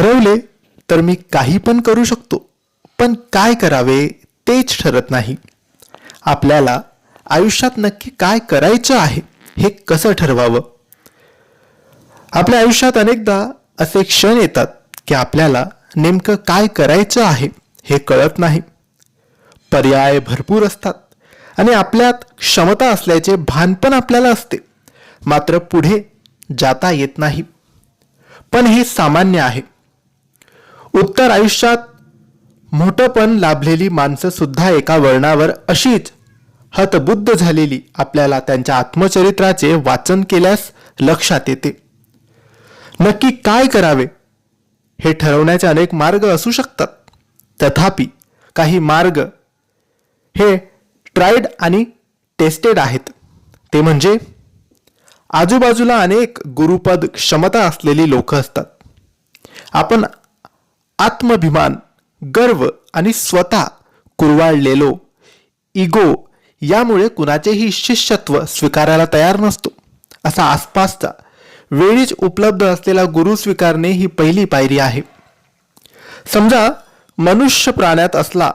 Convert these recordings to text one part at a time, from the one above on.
ठरवले तर मी काही पण करू शकतो. पण काय करावे तेच ठरत नाही. आपल्याला आयुष्यात नक्की काय करायचं आहे हे कसं ठरवावं? आपल्या आयुष्यात अनेकदा असे क्षण येतात की आपल्याला नेमकं काय करायचं आहे हे कळत नाही. पर्याय भरपूर असतात आणि आपल्यात क्षमता असल्याचे भान पण आपल्याला असते. मात्र पुढे जाता येत नाही. पण हे सामान्य आहे. उत्तर आयुष्यात मोठंपण लाभलेली माणसं सुद्धा एका वळणावर अशीच हतबुद्ध झालेली आपल्याला त्यांच्या आत्मचरित्राचे वाचन केल्यास लक्षात येते. नक्की काय करावे? हे ठरवण्याचे अनेक मार्ग असू शकतात. तथापि काही मार्ग हे ट्राईड आणि टेस्टेड आहेत. ते म्हणजे आजूबाजूला अनेक गुरुपद क्षमता असलेली लोक असतात. आपण आत्मभिमान गर्व आणि स्वतः कुरवाळलेलो. इगो यामुळे कुणाचेही शिष्यत्व स्वीकारायला तयार नसतो. असा आसपासचा वेळीच उपलब्ध असलेला गुरु स्वीकारणे ही पहिली पायरी आहे. समजा मनुष्य प्राण्यात असला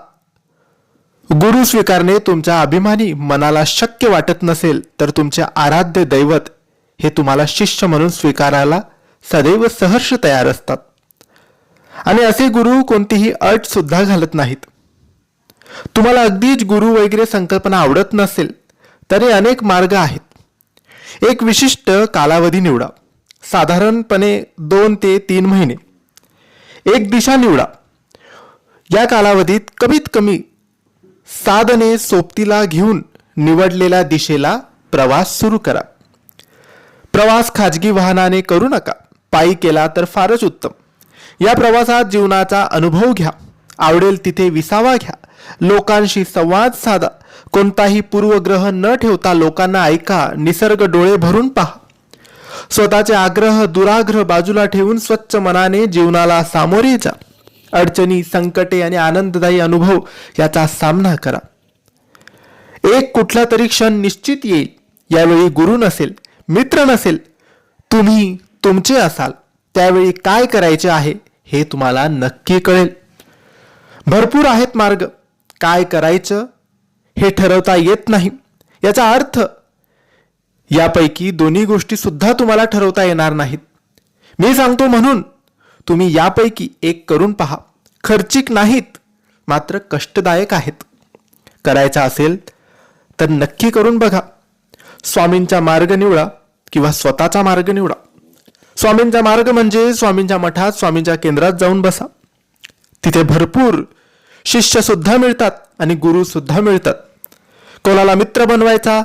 गुरु स्वीकारणे तुमच्या अभिमानी मनाला शक्य वाटत नसेल तर तुमचे आराध्य दैवत हे तुम्हाला शिष्य म्हणून स्वीकारायला सदैव सहर्ष तयार असतात. आणि असे गुरु कोणतीही अट सुद्धा घालत नाहीत. तुम्हाला अगदीच गुरु वगैरे संकल्पना आवडत नसेल तरी अनेक मार्ग आहेत. एक विशिष्ट कालावधी निवडा. साधारणपणे दोन ते तीन महिने. एक दिशा निवडा. या कालावधीत कमीत कमी साधने सोबतीला घेऊन निवडलेल्या दिशेला प्रवास सुरू करा. प्रवास खाजगी वाहनाने करू नका. पायी केला तर फारच उत्तम. या प्रवासात जीवनाचा अनुभव घ्या. आवडेल तिथे विसावा घ्या. लोकांशी संवाद साधा. कोणताही पूर्वग्रह न ठेवता लोकांना ऐका. निसर्ग डोळे भरून पहा. स्वतःचे आग्रह दुराग्रह बाजूला ठेवून स्वच्छ मनाने जीवनाला सामोरे जा. अडचणी संकटे आणि आनंददायी अनुभव याचा सामना करा. एक कुठला तरी क्षण निश्चित येईल. यावेळी गुरु नसेल मित्र नसेल. तुम्ही तुमचे असाल. त्यावेळी काय करायचे आहे? हे तुम्हाला नक्की कळेल. भरपूर आहेत मार्ग. काय करायचं हे ठरवता येत नाही. याचा अर्थ यापैकी दोन्ही गोष्टी सुद्धा तुम्हाला ठरवता येणार नाहीत. मी सांगतो म्हणून तुम्ही यापैकी एक करून पहा. खर्चिक नाहीत मात्र कष्टदायक आहेत. करायचा असेल तर नक्की करून बघा. स्वामींचा मार्ग निवडा किंवा स्वतःचा मार्ग निवडा. स्वामींचा मार्ग म्हणजे स्वामींच्या मठात स्वामींच्या केंद्रात जाऊन बसा. तिथे भरपूर शिष्य सुद्धा मिळतात आणि गुरु सुद्धा मिळतात. कोणाला मित्र बनवायचा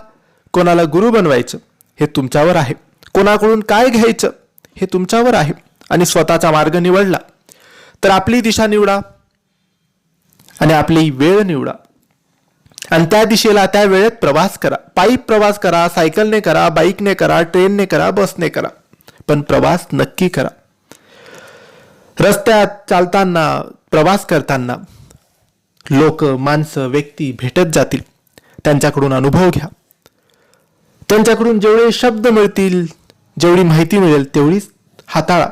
कोणाला गुरु बनवायचं हे तुमच्यावर आहे. कोणाकडून काय घ्यायचं हे तुमच्यावर आहे आणि स्वतःचा मार्ग निवडला तर आपली दिशा निवडा आणि आपली वेळ निवडा. आणि त्या दिशेला त्या वेळेत प्रवास करा. पायी प्रवास करा सायकलने करा बाईकने करा ट्रेनने करा बसने करा. पण प्रवास नक्की करा. रस्त्यात चालताना प्रवास करताना लोक माणसं व्यक्ती भेटत जातील. त्यांच्याकडून अनुभव घ्या. त्यांच्याकडून जेवढे शब्द मिळतील जेवढी माहिती मिळेल तेवढीच हाताळा.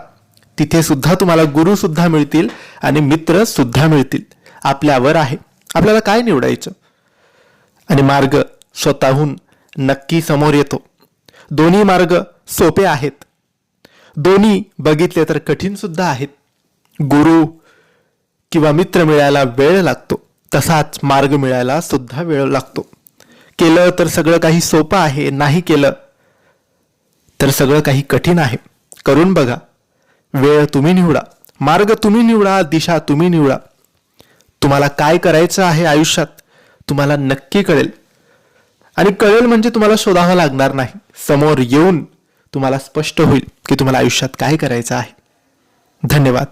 तिथे सुद्धा तुम्हाला गुरु सुद्धा मिळतील आणि मित्र सुद्धा मिळतील. आपल्यावर आहे. आपल्याला काय निवडायचं? आणि मार्ग स्वतःहून नक्की समोर येतो. दोन्ही मार्ग सोपे आहेत. दोन्ही बघितले तर कठीण सुद्धा आहेत. गुरु किंवा मित्र मिळायला वेळ लागतो. तसाच मार्ग मिळायला सुद्धा वेळ लागतो. केलं तर सगळं काही सोपं आहे नाही केलं तर सगळं काही कठीण आहे. करून बघा. वेळ तुम्ही निवडा. मार्ग तुम्ही निवडा दिशा तुम्ही निवडा. तुम्हाला काय करायचं आहे आयुष्यात तुम्हाला नक्की कळेल. आणि कळेल म्हणजे तुम्हाला शोधावं लागणार नाही. समोर येऊन तुम्हाला स्पष्ट होईल की तुम्हाला आयुष्यात काय करायचं आहे. धन्यवाद.